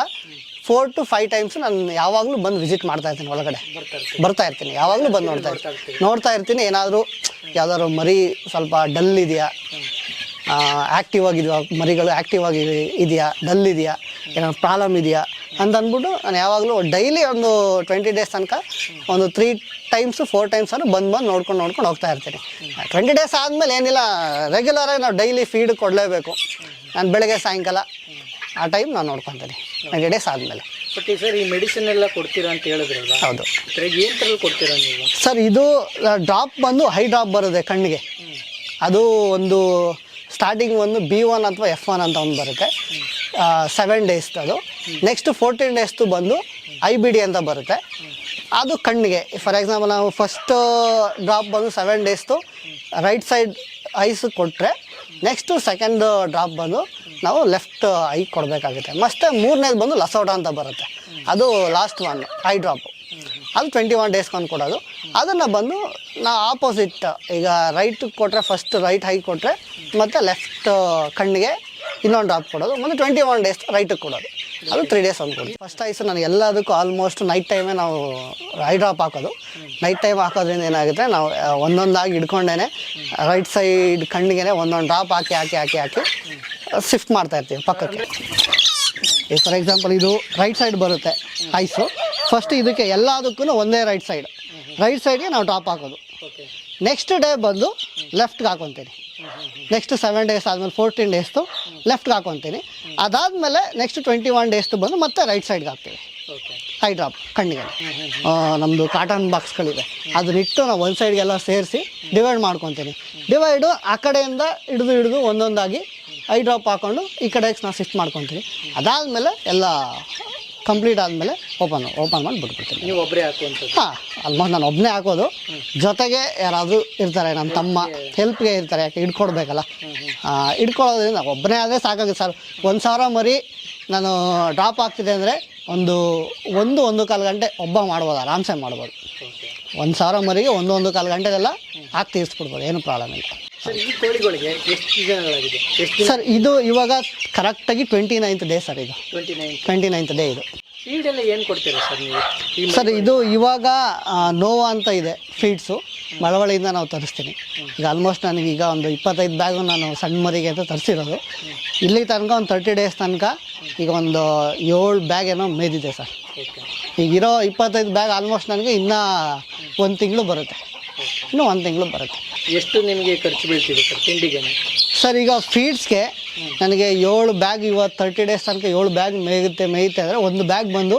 ಫೋರ್ ಟು ಫೈವ್ ಟೈಮ್ಸ್ ನಾನು ಯಾವಾಗಲೂ ಬಂದು ವಿಸಿಟ್ ಮಾಡ್ತಾ ಇರ್ತೀನಿ ಒಳಗಡೆ. ಬರ್ತಾ ಬರ್ತಾ ಇರ್ತೀನಿ ಯಾವಾಗಲೂ ಬಂದು ನೋಡ್ತಾ ಇರ್ತೀನಿ. ನೋಡ್ತಾ ಇರ್ತೀನಿ ಏನಾದರೂ ಯಾವ್ದಾದ್ರು ಮರಿ ಸ್ವಲ್ಪ ಡಲ್ ಇದೆಯಾ? ಆ್ಯಕ್ಟಿವ್ ಆಗಿದೆಯಾ? ಮರಿಗಳು ಆ್ಯಕ್ಟಿವ್ ಆಗಿ ಇದೆಯಾ? ಡಲ್ ಇದೆಯಾ? ಏನಾದ್ರು ಪ್ರಾಬ್ಲಮ್ ಇದೆಯಾ? ಅಂತ ಅಂದ್ಬಿಟ್ಟು ನಾನು ಯಾವಾಗಲೂ ಡೈಲಿ ಒಂದು ಟ್ವೆಂಟಿ ಡೇಸ್ ತನಕ ಒಂದು ತ್ರೀ ಟೈಮ್ಸು ಫೋರ್ ಟೈಮ್ಸ್ ಅನ್ನು ಬಂದು ಬಂದು ನೋಡ್ಕೊಂಡು ನೋಡ್ಕೊಂಡು ಹೋಗ್ತಾ ಇರ್ತೀನಿ. ಟ್ವೆಂಟಿ ಡೇಸ್ ಆದಮೇಲೆ ಏನಿಲ್ಲ ರೆಗ್ಯುಲರಾಗಿ ನಾವು ಡೈಲಿ ಫೀಡ್ ಕೊಡಲೇಬೇಕು. ನಾನು ಬೆಳಗ್ಗೆ ಸಾಯಂಕಾಲ ಆ ಟೈಮ್ ನಾನು ನೋಡ್ಕೊತೀನಿ. ಟ್ವೆಂಟಿ ಡೇಸ್ ಆದಮೇಲೆ. ಬಟ್ ಈ ಸರ್ ಈ ಮೆಡಿಸಿನ್ ಎಲ್ಲ ಕೊಡ್ತೀರಾ ಅಂತ ಹೇಳಿದ್ರಲ್ವಾ? ಹೌದು. ಏನು ಥರ ಕೊಡ್ತೀರಾ ನೀವು? ಸರ್ ಇದು ಡ್ರಾಪ್ ಬಂದು ಹೈ ಡ್ರಾಪ್ ಬರುತ್ತೆ ಕಣ್ಣಿಗೆ. ಅದು ಒಂದು ಸ್ಟಾರ್ಟಿಂಗ್ ಒಂದು ಬಿ ಒನ್ ಅಥವಾ ಎಫ್ ಒನ್ ಅಂತ ಒಂದು ಬರುತ್ತೆ. ಸೆವೆನ್ ಡೇಸ್ ಅದು ನೆಕ್ಸ್ಟ್ ಫೋರ್ಟೀನ್ ಡೇಸ್ದು ಬಂದು ಐ ಬಿ ಡಿ ಅಂತ ಬರುತ್ತೆ. ಅದು ಕಣ್ಣಿಗೆ. ಫಾರ್ ಎಕ್ಸಾಂಪಲ್ ನಾವು ಫಸ್ಟ್ ಡ್ರಾಪ್ ಬಂದು ಸೆವೆನ್ ಡೇಸ್ದು ರೈಟ್ ಸೈಡ್ ಐಸ್ ಕೊಟ್ಟರೆ ನೆಕ್ಸ್ಟು ಸೆಕೆಂಡ್ ಡ್ರಾಪ್ ಬಂದು ನಾವು ಲೆಫ್ಟ್ ಐ ಕೊಡಬೇಕಾಗುತ್ತೆ. ಮತ್ತೆ ಮೂರನೇದು ಬಂದು ಲಸೋಟ ಅಂತ ಬರುತ್ತೆ. ಅದು ಲಾಸ್ಟ್ ಒನ್ ಐ ಡ್ರಾಪ್ ಅದು ಟ್ವೆಂಟಿ ಒನ್ ಡೇಸ್ಕೊಂಡು ಕೊಡೋದು. ಅದನ್ನು ಬಂದು ನಾ ಆಪೋಸಿಟ್ ಈಗ ರೈಟ್ ಕೊಟ್ಟರೆ ಫಸ್ಟ್ ರೈಟ್ ಹೈ ಕೊಟ್ಟರೆ ಮತ್ತು ಲೆಫ್ಟ್ ಕಣ್ಣಿಗೆ ಇನ್ನೊಂದು ಡ್ರಾಪ್ ಕೊಡೋದು. ಮತ್ತು ಟ್ವೆಂಟಿ ಒನ್ ಡೇಸ್ ರೈಟಿಗೆ ಕೊಡೋದು. ಅದು ತ್ರೀ ಡೇಸ್ ಒಂದು ಕೊಡಿ ಫಸ್ಟ್ ಐಸು ನನಗೆ ಎಲ್ಲದಕ್ಕೂ ಆಲ್ಮೋಸ್ಟ್ ನೈಟ್ ಟೈಮೇ ನಾವು ಐ ಡ್ರಾಪ್ ಹಾಕೋದು. ನೈಟ್ ಟೈಮ್ ಹಾಕೋದ್ರಿಂದ ಏನಾಗುತ್ತೆ, ನಾವು ಒಂದೊಂದಾಗಿ ಹಿಡ್ಕೊಂಡೇನೆ ರೈಟ್ ಸೈಡ್ ಕಣ್ಣಿಗೆ ಒಂದೊಂದು ಡ್ರಾಪ್ ಹಾಕಿ ಹಾಕಿ ಹಾಕಿ ಹಾಕಿ ಶಿಫ್ಟ್ ಮಾಡ್ತಾ ಇರ್ತೀವಿ ಪಕ್ಕಕ್ಕೆ. ಈಗ ಫಾರ್ ಎಕ್ಸಾಂಪಲ್ ಇದು ರೈಟ್ ಸೈಡ್ ಬರುತ್ತೆ ಐಸು ಫಸ್ಟ್ ಇದಕ್ಕೆ ಎಲ್ಲದಕ್ಕೂ ಒಂದೇ ರೈಟ್ ಸೈಡ್ ರೈಟ್ ಸೈಡ್ಗೆ ನಾವು ಟಾಪ್ ಹಾಕೋದು. ನೆಕ್ಸ್ಟ್ ಡೇ ಬಂದು ಲೆಫ್ಟ್ಗೆ ಹಾಕೊತೀನಿ. ನೆಕ್ಸ್ಟ್ ಸೆವೆನ್ ಡೇಸ್ ಆದಮೇಲೆ ಫೋರ್ಟೀನ್ ಡೇಸ್ದು ಲೆಫ್ಟ್ಗೆ ಹಾಕೊತೀನಿ. ಅದಾದಮೇಲೆ ನೆಕ್ಸ್ಟ್ ಟ್ವೆಂಟಿ ಒನ್ ಡೇಸ್ದು ಬಂದು ಮತ್ತೆ ರೈಟ್ ಸೈಡ್ಗೆ ಹಾಕ್ತೀವಿ. ಹೈ ಡ್ರಾಪ್ ಕಣ್ಣಿಗೆ. ನಮ್ಮದು ಕಾಟನ್ ಬಾಕ್ಸ್ಗಳಿದೆ ಅದನ್ನಿಟ್ಟು ನಾವು ಒಂದು ಸೈಡ್ಗೆಲ್ಲ ಸೇರಿಸಿ ಡಿವೈಡ್ ಮಾಡ್ಕೊತೀನಿ. ಡಿವೈಡು ಆ ಕಡೆಯಿಂದ ಹಿಡಿದು ಹಿಡಿದು ಒಂದೊಂದಾಗಿ ಐ ಡ್ರಾಪ್ ಹಾಕ್ಕೊಂಡು ಈ ಕಡೆಗೆ ನಾವು ಶಿಫ್ಟ್ ಮಾಡ್ಕೊತೀನಿ. ಅದಾದಮೇಲೆ ಎಲ್ಲ ಕಂಪ್ಲೀಟ್ ಆದಮೇಲೆ ಓಪನ್ ಓಪನ್ ಮಾಡಿ ಬಿಟ್ಬಿಡ್ತೀನಿ ನೀವು ಒಬ್ಬರೇ ಹಾಕುವಂಥದ್ದು? ಹಾಂ ಆಲ್ಮೋಸ್ಟ್ ನಾನು ಒಬ್ಬನೇ ಹಾಕೋದು. ಜೊತೆಗೆ ಯಾರಾದರೂ ಇರ್ತಾರೆ ನಮ್ಮ ತಮ್ಮ ಹೆಲ್ಪ್ಗೆ ಇರ್ತಾರೆ ಯಾಕೆ ಇಟ್ಕೊಡ್ಬೇಕಲ್ಲ ಇಟ್ಕೊಳ್ಳೋದ್ರಿಂದ ಹಿಡ್ಕೊಳ್ಳೋದ್ರಿಂದ ಒಬ್ಬನೇ ಆದರೆ ಸಾಕಾಗುತ್ತೆ ಸರ್. ಒಂದು ಸಾವಿರ ಮರಿ ನಾನು ಡ್ರಾಪ್ ಆಗ್ತಿದೆ ಅಂದರೆ ಒಂದು ಒಂದು ಒಂದು ಕಾಲು ಗಂಟೆ ಒಬ್ಬ ಮಾಡ್ಬೋದು ಆರಾಮ್ಸೆ ಮಾಡ್ಬೋದು. ಒಂದು ಸಾವಿರ ಮರಿಗೆ ಒಂದು ಒಂದು ಕಾಲು ಗಂಟೆದೆಲ್ಲ ಹಾಕಿ ತೀರಿಸ್ಬಿಡ್ಬೋದು ಏನು ಪ್ರಾಬ್ಲಮ್ ಇಲ್ಲ. ಸರ್ ಈ ಕೋಳಿಗಳಿಗೆ ಎಷ್ಟು ದಿನಗಳಾಗಿದೆ? ಎಷ್ಟು ಸರ್ ಇದು ಇವಾಗ ಕರೆಕ್ಟಾಗಿ ಟ್ವೆಂಟಿ ನೈನ್ತ್ ಡೇ ಸರ್ ಇದು. Twenty nine twenty ninth day ಇದು ಏನು ಕೊಡ್ತೀರಾ ಸರ್ ನೀವು? ಈ ಸರ್ ಇದು ಇವಾಗ ಆ, ನೋವಾ ಅಂತ ಇದೆ ಫೀಡ್ಸು ಮಳವಳ್ಳಿಯಿಂದ ನಾವು ತರಿಸ್ತೀನಿ. ಈಗ ಆಲ್ಮೋಸ್ಟ್ ನನಗೆ ಈಗ ಒಂದು ಇಪ್ಪತ್ತೈದು ಬ್ಯಾಗು ನಾನು ಸಣ್ಣ ಮರಿಗೆ ಅಂತ ತರಿಸಿರೋದು. ಇಲ್ಲಿ ತನಕ ಒಂದು ತರ್ಟಿ ಡೇಸ್ ತನಕ ಈಗ ಒಂದು ಏಳು ಬ್ಯಾಗ್ ಏನೋ ಮೇದಿದೆ ಸರ್. ಓಕೆ ಈಗ ಇರೋ ಇಪ್ಪತ್ತೈದು ಬ್ಯಾಗ್ ಆಲ್ಮೋಸ್ಟ್ ನನಗೆ ಇನ್ನೂ ಒಂದು ತಿಂಗಳು ಬರುತ್ತೆ. ಇನ್ನೂ ಒಂದು ತಿಂಗಳು ಬರುತ್ತೆ. ಎಷ್ಟು ನಿಮಗೆ ಖರ್ಚು ಬೀಳ್ತೀವಿ ಸರ್ ತಿಂಡಿಗೆ? ಸರ್, ಈಗ ಫೀಡ್ಸ್ಗೆ ನನಗೆ ಏಳು ಬ್ಯಾಗ್ ಇವತ್ತು ತರ್ಟಿ ಡೇಸ್ ತನಕ ಏಳು ಬ್ಯಾಗ್ ಮೇಯುತ್ತೆ ಮೇಯುತ್ತೆ ಅಂದರೆ ಒಂದು ಬ್ಯಾಗ್ ಬಂದು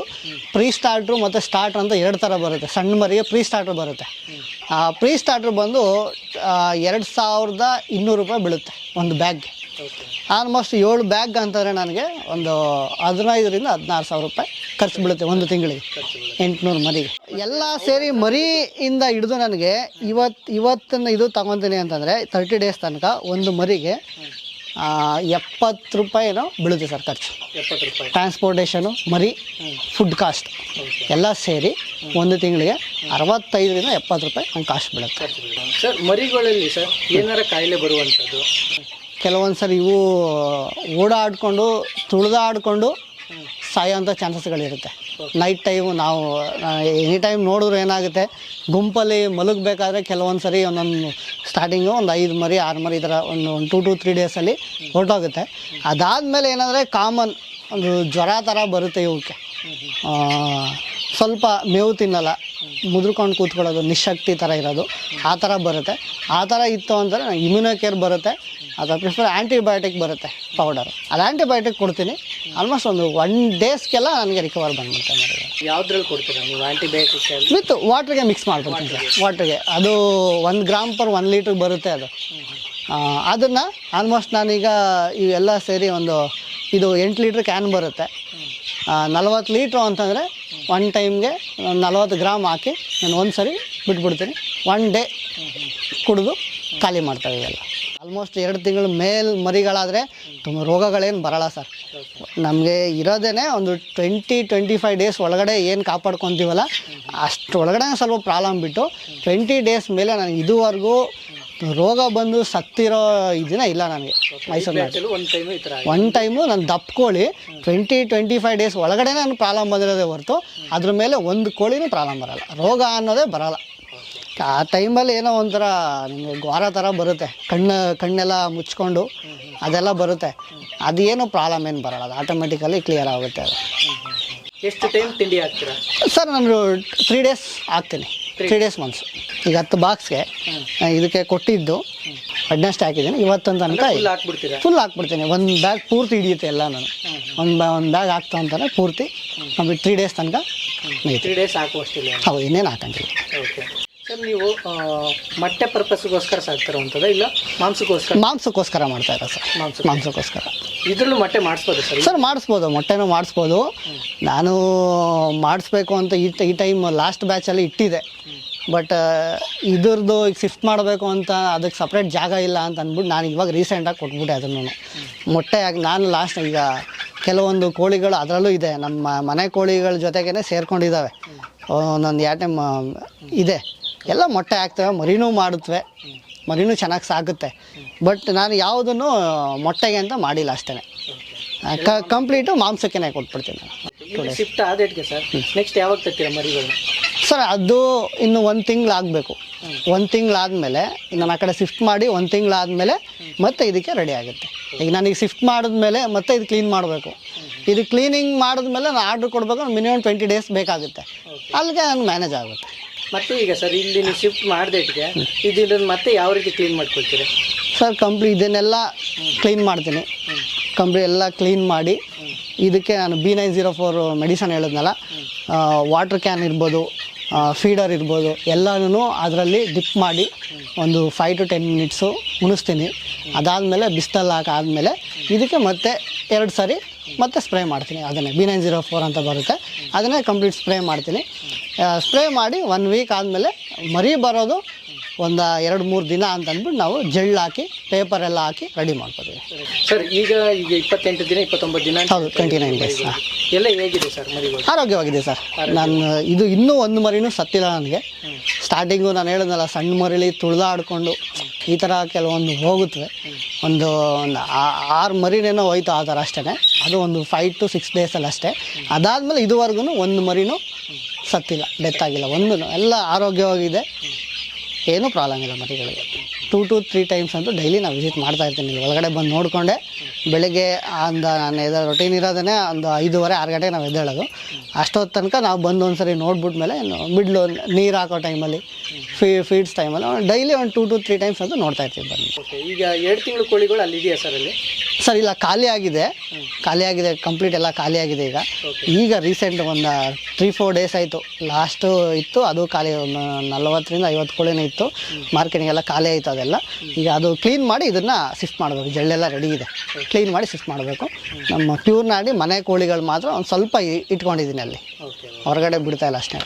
ಪ್ರೀ ಸ್ಟಾರ್ಟ್ರು ಮತ್ತು ಸ್ಟಾರ್ಟ್ರ್ ಅಂತ ಎರಡು ಥರ ಬರುತ್ತೆ. ಸಣ್ಣ ಮರಿಗೆ ಪ್ರೀ ಸ್ಟಾರ್ಟ್ರ್ ಬರುತ್ತೆ. ಆ ಪ್ರೀ ಸ್ಟಾರ್ಟ್ರ್ ಬಂದು ಎರಡು ಸಾವಿರದ ಇನ್ನೂರು ರೂಪಾಯಿ ಬೀಳುತ್ತೆ ಒಂದು ಬ್ಯಾಗ್ಗೆ ಆಲ್ಮೋಸ್ಟ್ ಏಳು ಬ್ಯಾಗ್ ಅಂತಂದರೆ ನನಗೆ. ಒಂದು ಹದಿನೈದರಿಂದ ಹದಿನಾರು ಸಾವಿರ ರೂಪಾಯಿ ಖರ್ಚು ಬೀಳುತ್ತೆ ಒಂದು ತಿಂಗಳಿಗೆ. ಎಂಟುನೂರು ಮರಿಗೆ. ಎಲ್ಲ ಸೇರಿ ಮರಿಯಿಂದ ಹಿಡಿದು ನನಗೆ ಇವತ್ತು ಇವತ್ತಿನ ಇದು ತಗೊತೀನಿ ಅಂತಂದರೆ ತರ್ಟಿ ಡೇಸ್ ತನಕ ಒಂದು ಮರಿಗೆ ಎಪ್ಪತ್ತು ರೂಪಾಯಿನೋ ಬೀಳುತ್ತೆ ಸರ್ ಖರ್ಚು. ಟ್ರಾನ್ಸ್ಪೋರ್ಟೇಷನು ಮರಿ ಫುಡ್ ಕಾಸ್ಟ್ ಎಲ್ಲ ಸೇರಿ ಒಂದು ತಿಂಗಳಿಗೆ ಅರವತ್ತೈದರಿಂದ ಎಪ್ಪತ್ತು ರೂಪಾಯಿ ನಂಗೆ ಕಾಸ್ಟ್ ಬೀಳುತ್ತೆ. ಸರ್ ಮರಿಗಳಲ್ಲಿ ಸರ್ ಏನಾರ ಕಾಯಿಲೆ ಬರುವಂಥದ್ದು? ಕೆಲವೊಂದು ಸರಿ ಇವು ಓಡಾಡಿಕೊಂಡು ತುಳಿದಾಡಿಕೊಂಡು ಸಾಯೋಂಥ ಚಾನ್ಸಸ್ಗಳಿರುತ್ತೆ ನೈಟ್ ಟೈಮು ನಾವು ಎನಿ ಟೈಮ್ ನೋಡಿದ್ರೆ ಏನಾಗುತ್ತೆ, ಗುಂಪಲ್ಲಿ ಮಲಗಬೇಕಾದ್ರೆ ಕೆಲವೊಂದು ಸರಿ ಒಂದೊಂದು ಸ್ಟಾರ್ಟಿಂಗು ಒಂದು ಐದು ಮರಿ, ಆರು ಮರಿ ಈ ಒಂದು ಒಂದು ಟೂ ಟು ತ್ರೀ ಡೇಸಲ್ಲಿ ಹೊರಟೋಗುತ್ತೆ. ಅದಾದಮೇಲೆ ಏನಂದರೆ ಕಾಮನ್ ಒಂದು ಜ್ವರ ಥರ ಬರುತ್ತೆ ಇವಕ್ಕೆ ಸ್ವಲ್ಪ ಮೇವು ತಿನ್ನಲ್ಲ, ಮುದ್ರಕೊಂಡು ಕೂತ್ಕೊಳ್ಳೋದು, ನಿಶಕ್ತಿ ಥರ ಇರೋದು, ಆ ಥರ ಬರುತ್ತೆ. ಆ ಥರ ಇತ್ತು ಅಂದರೆ ಇಮ್ಯುನೋ ಕೇರ್ ಬರುತ್ತೆ. ಅಥವಾ ಪ್ರಿಫರ್ ಆ್ಯಂಟಿಬಯೋಟಿಕ್ ಬರುತ್ತೆ ಪೌಡರ್ ಅದು ಆ್ಯಂಟಿಬಯೋಟಿಕ್ ಕೊಡ್ತೀನಿ. ಆಲ್ಮೋಸ್ಟ್ ಒಂದು ಒನ್ ಡೇಸ್ಗೆಲ್ಲ ನನಗೆ ರಿಕವರ್ ಬಂದ್ಬಿಡ್ತೆ ಮರಿಗಳು. ಯಾವ್ದ್ರಲ್ಲಿ ಕೊಡ್ತೀರಾ ನೀವು ಆ್ಯಂಟಿಬಯೋಟಿಕ್ ವಿತ್ ವಾಟ್ರಿಗೆ ಮಿಕ್ಸ್ ಮಾಡ್ಕೊಡ್ತೀನಿ ಸರ್. ವಾಟ್ರಿಗೆ ಅದು ಒಂದು ಗ್ರಾಮ್ ಪರ್ ಒನ್ ಲೀಟ್ರಿಗೆ ಬರುತ್ತೆ ಅದು. ಅದನ್ನು ಆಲ್ಮೋಸ್ಟ್ ನಾನೀಗ ಇವೆಲ್ಲ ಸೇರಿ ಒಂದು ಇದು ಎಂಟು ಲೀಟ್ರ್ ಕ್ಯಾನ್ ಬರುತ್ತೆ. ನಲವತ್ತು ಲೀಟ್ರು ಅಂತಂದರೆ ಒನ್ ಟೈಮ್ಗೆ ಒಂದು ನಲ್ವತ್ತು ಗ್ರಾಮ್ ಹಾಕಿ ನಾನು ಒಂದು ಸರಿ ಬಿಟ್ಬಿಡ್ತೀನಿ. ಒನ್ ಡೇ ಕುಡಿದು ಖಾಲಿ ಮಾಡ್ತಾವೆ ಇವೆಲ್ಲ. ಆಲ್ಮೋಸ್ಟ್ ಎರಡು ತಿಂಗಳ ಮೇಲ್ ಮರಿಗಳಾದರೆ ತುಂಬ ರೋಗಗಳೇನು ಬರಲ್ಲ ಸರ್. ನಮಗೆ ಇರೋದೇ ಒಂದು ಟ್ವೆಂಟಿ ಟ್ವೆಂಟಿ ಫೈವ್ ಡೇಸ್ ಒಳಗಡೆ ಏನು ಕಾಪಾಡ್ಕೊತೀವಲ್ಲ ಅಷ್ಟು ಒಳಗಡೆ ಸ್ವಲ್ಪ ಪ್ರಾಬ್ಲಮ್ ಬಿಟ್ಟು ಟ್ವೆಂಟಿ ಡೇಸ್ ಮೇಲೆ ನನಗೆ ಇದುವರೆಗೂ ರೋಗ ಬಂದು ಸತ್ತಿರೋ ಇದನ್ನ ಇಲ್ಲ ನನಗೆ ಮೈಸೂರಿನಲ್ಲಿ. ಒನ್ ಟೈಮು ನಾನು ದಪ್ಪ ಕೋಳಿ ಟ್ವೆಂಟಿ ಟ್ವೆಂಟಿ ಫೈವ್ ಡೇಸ್ ಒಳಗಡೆ ನಾನು ಪ್ರಾಬ್ಲಮ್ ಬಂದಿರೋದೇ ಹೊರತು ಅದ್ರ ಮೇಲೆ ಒಂದು ಕೋಳಿನೂ ಪ್ರಾಬ್ಲಮ್ ಬರಲ್ಲ. ರೋಗ ಅನ್ನೋದೇ ಬರಲ್ಲ. ಆ ಟೈಮಲ್ಲಿ ಏನೋ ಒಂಥರ ನಿಮಗೆ ಘೋರ ಥರ ಬರುತ್ತೆ. ಕಣ್ಣು ಕಣ್ಣೆಲ್ಲ ಮುಚ್ಕೊಂಡು ಅದೆಲ್ಲ ಬರುತ್ತೆ. ಅದೇನು ಪ್ರಾಬ್ಲಮ್ ಏನು ಬರಲ್ಲ. ಅದು ಆಟೋಮೆಟಿಕಲಿ ಕ್ಲಿಯರ್ ಆಗುತ್ತೆ ಅದು. ಎಷ್ಟು ಟೈಮ್ ತಿಂಡಿ ಹಾಕ್ತೀರಾ? ಸರ್ ನಾನು ತ್ರೀ ಡೇಸ್ ಹಾಕ್ತೀನಿ. ತ್ರೀ ಡೇಸ್ ಮಂತ್ಸ್ ಈಗ ಹತ್ತು ಬಾಕ್ಸ್ಗೆ ಇದಕ್ಕೆ ಕೊಟ್ಟಿದ್ದು ಅಡ್ನೆಸ್ಟ್ ಹಾಕಿದ್ದೀನಿ. ಇವತ್ತೊಂದು ತನಕ ಫುಲ್ ಹಾಕ್ಬಿಡ್ತೀರಾ? ಫುಲ್ ಹಾಕ್ಬಿಡ್ತೀನಿ. ಒಂದು ಬ್ಯಾಗ್ ಪೂರ್ತಿ ಹಿಡಿಯುತ್ತೆ ಎಲ್ಲ ನಾನು. ಒಂದು ಬ್ಯಾ ಒಂದು ಬ್ಯಾಗ್ ಹಾಕ್ತಾ ಅಂತಾನೆ ಪೂರ್ತಿ. ನಮಗೆ ತ್ರೀ ಡೇಸ್ ತನಕ ತ್ರೀ ಡೇಸ್ ಹಾಕುವಷ್ಟಿಲ್ಲ. ಹೌದು ಇನ್ನೇನು ಹಾಕಂಗಿಲ್ಲ. ನೀವು ಮೊಟ್ಟೆ ಪರ್ಪಸ್ಗೋಸ್ಕರ ಸಾಕ್ತಿರೋವಂಥದ್ದು ಇಲ್ಲ ಮಾಂಸಕ್ಕೋಸ್ಕರ? ಮಾಂಸಕ್ಕೋಸ್ಕರ ಮಾಡ್ತಾ ಇರೋ ಸರ್. ಮಾಂಸ ಮಾಂಸಕ್ಕೋಸ್ಕರ. ಇದ್ರಲ್ಲೂ ಮೊಟ್ಟೆ ಮಾಡಿಸ್ಬೋದು ಸರ್? ಸರ್ ಮಾಡಿಸ್ಬೋದು. ಮೊಟ್ಟೆನೂ ಮಾಡಿಸ್ಬೋದು. ನಾನು ಮಾಡಿಸ್ಬೇಕು ಅಂತ ಈ ಈ ಟೈಮ್ ಲಾಸ್ಟ್ ಬ್ಯಾಚಲ್ಲಿ ಇಟ್ಟಿದೆ. ಬಟ್ ಇದ್ರದ್ದು ಈಗ ಶಿಫ್ಟ್ ಮಾಡಬೇಕು ಅಂತ ಅದಕ್ಕೆ ಸಪ್ರೇಟ್ ಜಾಗ ಇಲ್ಲ ಅಂತ ಅಂದ್ಬಿಟ್ಟು ನಾನು ಇವಾಗ ರೀಸೆಂಟಾಗಿ ಕೊಟ್ಬಿಟ್ಟೆ ಅದನ್ನು ಮೊಟ್ಟೆ ಆಗಿ ನಾನು ಲಾಸ್ಟ್ ಈಗ ಕೆಲವೊಂದು ಕೋಳಿಗಳು ಅದರಲ್ಲೂ ಇದೆ. ನಮ್ಮ ಮನೆ ಕೋಳಿಗಳ ಜೊತೆಗೇ ಸೇರ್ಕೊಂಡಿದ್ದಾವೆ. ಒಂದೊಂದು ಎರಡು ಟೈಮ್ ಇದೆ. ಎಲ್ಲ ಮೊಟ್ಟೆ ಹಾಕ್ತವೆ ಮರಿನೂ ಮಾಡುತ್ತವೆ. ಮರಿನೂ ಚೆನ್ನಾಗಿ ಸಾಕುತ್ತೆ. ಬಟ್ ನಾನು ಯಾವುದನ್ನು ಮೊಟ್ಟೆಗೆ ಅಂತ ಮಾಡಿಲ್ಲ ಅಷ್ಟೇ ಕ ಕಂಪ್ಲೀಟು ಮಾಂಸಕ್ಕೆ ಕೊಟ್ಬಿಡ್ತೀನಿ ನಾನು. ಶಿಫ್ಟ್ ಆದೇಟ್ಗೆ ಸರ್ ನೆಕ್ಸ್ಟ್ ಯಾವಾಗ ತರ್ತೀರಾ ಮರಿಗಳು? ಸರ್ ಅದು ಇನ್ನು ಒಂದು ತಿಂಗಳಾಗಬೇಕು. ಒಂದು ತಿಂಗಳಾದಮೇಲೆ ನಾನು ಆ ಕಡೆ ಶಿಫ್ಟ್ ಮಾಡಿ ಒಂದು ತಿಂಗಳಾದಮೇಲೆ ಮತ್ತೆ ಇದಕ್ಕೆ ರೆಡಿ ಆಗುತ್ತೆ. ಈಗ ನನಗೆ ಶಿಫ್ಟ್ ಮಾಡಿದ್ಮೇಲೆ ಮತ್ತೆ ಇದು ಕ್ಲೀನ್ ಮಾಡಬೇಕು. ಇದು ಕ್ಲೀನಿಂಗ್ ಮಾಡಿದ್ಮೇಲೆ ನಾನು ಆರ್ಡ್ರ್ ಕೊಡಬೇಕು ಮಿನಿಮಮ್ ಟ್ವೆಂಟಿ ಡೇಸ್ ಬೇಕಾಗುತ್ತೆ. ಅಲ್ಲಿಗೆ ನಾನು ಮ್ಯಾನೇಜ್ ಆಗುತ್ತೆ. ಮತ್ತೆ ಈಗ ಸರ್ ಇಲ್ಲಿ ನೀವು ಶಿಫ್ಟ್ ಮಾಡ್ದೇಟ್ಗೆ ಇದನ್ನ ಮತ್ತೆ ಯಾವ ರೀತಿ ಕ್ಲೀನ್ ಮಾಡ್ಕೊಳ್ತೀರಾ? ಸರ್, ಕಂಪ್ಲಿ ಇದನ್ನೆಲ್ಲ ಕ್ಲೀನ್ ಮಾಡ್ತೀನಿ. ಕಂಪ್ಲಿ ಎಲ್ಲ ಕ್ಲೀನ್ ಮಾಡಿ, ಇದಕ್ಕೆ ನಾನು B nine zero four medicine ಹೇಳಿದ್ನಲ್ಲ ವಾಟರ್ ಕ್ಯಾನ್ ಇರ್ಬೋದು ಫೀಡರ್ ಇರ್ಬೋದು ಎಲ್ಲನೂ ಅದರಲ್ಲಿ ಡಿಪ್ ಮಾಡಿ ಒಂದು ಫೈವ್ ಟು ಟೆನ್ ಮಿನಿಟ್ಸು ಉಣಿಸ್ತೀನಿ. ಅದಾದಮೇಲೆ ಬಿಸಿಲಲ್ಲಿ ಹಾಕಾದ್ಮೇಲೆ ಇದಕ್ಕೆ ಮತ್ತೆ ಎರಡು ಸಾರಿ ಮತ್ತೆ ಸ್ಪ್ರೇ ಮಾಡ್ತೀನಿ. ಅದನ್ನೇ ಬಿ ನೈನ್ ಜೀರೋ ಫೋರ್ ಅಂತ ಬರುತ್ತೆ. ಅದನ್ನೇ ಕಂಪ್ಲೀಟ್ ಸ್ಪ್ರೇ ಮಾಡ್ತೀನಿ. ಸ್ಪ್ರೇ ಮಾಡಿ ಒನ್ ವೀಕ್ ಆದಮೇಲೆ ಮರಿ ಬರೋದು ಒಂದು ಎರಡು ಮೂರು ದಿನ ಅಂತ ಅಂದ್ಬಿಟ್ಟು ನಾವು ಜೆಲ್ ಹಾಕಿ ಪೇಪರ್ ಎಲ್ಲ ಹಾಕಿ ರೆಡಿ ಮಾಡ್ಕೋತೀವಿ. ಸರ್ ಈಗ ಈಗ ಇಪ್ಪತ್ತೆಂಟು ದಿನ ಇಪ್ಪತ್ತೊಂಬತ್ತು ದಿನ ಹೌದು ಟ್ವೆಂಟಿ ನೈನ್ ಡೇಸ್ ಎಲ್ಲ ಹೇಗಿದೆ ಸರ್ ಮರಿಗಳು? ಆರೋಗ್ಯವಾಗಿದೆ ಸರ್ ನಾನು ಇದು ಇನ್ನೂ ಒಂದು ಮರಿನೂ ಸತ್ತಿಲ್ಲ ನನಗೆ. ಸ್ಟಾರ್ಟಿಂಗು ನಾನು ಹೇಳಿದ್ನಲ್ಲ ಸಣ್ಣ ಮರಿಲಿ ತುಳಿದಾಡ್ಕೊಂಡು ಈ ಥರ ಕೆಲವೊಂದು ಹೋಗುತ್ತವೆ. ಒಂದು ಒಂದು ಆ- ಆರು ಮರಿನೇನೋ ಹೋಯ್ತು ಆ ಥರ ಅಷ್ಟೇ ಅದು ಒಂದು ಫೈವ್ ಟು ಸಿಕ್ಸ್ ಡೇಸಲ್ಲಿ ಅಷ್ಟೇ ಅದಾದಮೇಲೆ ಇದುವರೆಗೂ ಒಂದು ಮರಿನೂ ಸತ್ತಿಲ್ಲ ಡೆತ್ ಆಗಿಲ್ಲ. ಒಂದು ಎಲ್ಲ ಆರೋಗ್ಯವಾಗಿದೆ. ಏನೂ ಪ್ರಾಬ್ಲಮ್ ಇಲ್ಲ ಮರಿಗಳಿಗೆ. ಟೂ ಟು ತ್ರೀ ಟೈಮ್ಸ್ ಅಂತೂ ಡೈಲಿ ನಾವು ವಿಸಿಟ್ ಮಾಡ್ತಾ ಇರ್ತೀನಿ. ಇಲ್ಲಿ ಒಳಗಡೆ ಬಂದು ನೋಡಿಕೊಂಡೆ. ಬೆಳಗ್ಗೆ ಒಂದು ನಾನು ಎದ ರೊಟೀನ್ ಇರೋದೇ ಒಂದು ಐದೂವರೆ, ಆರು ಗಂಟೆಗೆ ನಾವು ಎದ್ದೇಳೋದು. ಅಷ್ಟೊತ್ತು ತನಕ ನಾವು ಬಂದು ಒಂದು ಸರಿ ನೋಡ್ಬಿಟ್ಮೇಲೆ ಮಿಡ್ಲು ನೀರು ಹಾಕೋ ಟೈಮಲ್ಲಿ ಫೀ ಫೀಡ್ಸ್ ಟೈಮಲ್ಲಿ ಡೈಲಿ ಒಂದು ಟೂ ಟು ತ್ರೀ ಟೈಮ್ಸ್ ಅಂತೂ ನೋಡ್ತಾ ಇರ್ತೀವಿ ಬನ್ನಿ. ಈಗ ಎರಡು ತಿಂಗಳು ಕೋಳಿಗಳು ಅಲ್ಲಿ ಇದೆಯಾ ಸರ್ ಅಲ್ಲಿ? ಸರ್ ಇಲ್ಲ ಖಾಲಿ ಆಗಿದೆ. ಖಾಲಿ ಆಗಿದೆ ಕಂಪ್ಲೀಟ್ ಎಲ್ಲ ಖಾಲಿ ಆಗಿದೆ ಈಗ. ಈಗ ರೀಸೆಂಟ್ ಒಂದು ತ್ರೀ ಫೋರ್ ಡೇಸ್ ಆಯಿತು. ಲಾಸ್ಟು ಇತ್ತು ಅದು ಖಾಲಿ ಒಂದು ನಲವತ್ತರಿಂದ ಐವತ್ತು ಕೋಳಿನೇ ಇತ್ತು ಮಾರ್ಕೆಟಿಗೆಲ್ಲ ಖಾಲಿ ಆಯಿತು ಅದೆಲ್ಲ. ಈಗ ಅದು ಕ್ಲೀನ್ ಮಾಡಿ ಇದನ್ನು ಶಿಫ್ಟ್ ಮಾಡಬೇಕು. ಜಳ್ಳೆಲ್ಲ ರೆಡಿ ಇದೆ. ಕ್ಲೀನ್ ಮಾಡಿ ಶಿಫ್ಟ್ ಮಾಡಬೇಕು. ನಮ್ಮ ಪ್ಯೂರ್ ನಾಡಿ ಮನೆ ಕೋಳಿಗಳು ಮಾತ್ರ ಒಂದು ಸ್ವಲ್ಪ ಇಟ್ಕೊಂಡಿದ್ದೀನಿ ಅಲ್ಲಿ. ಹೊರಗಡೆ ಬಿಡ್ತಾಯಿಲ್ಲ ಅಷ್ಟೇ.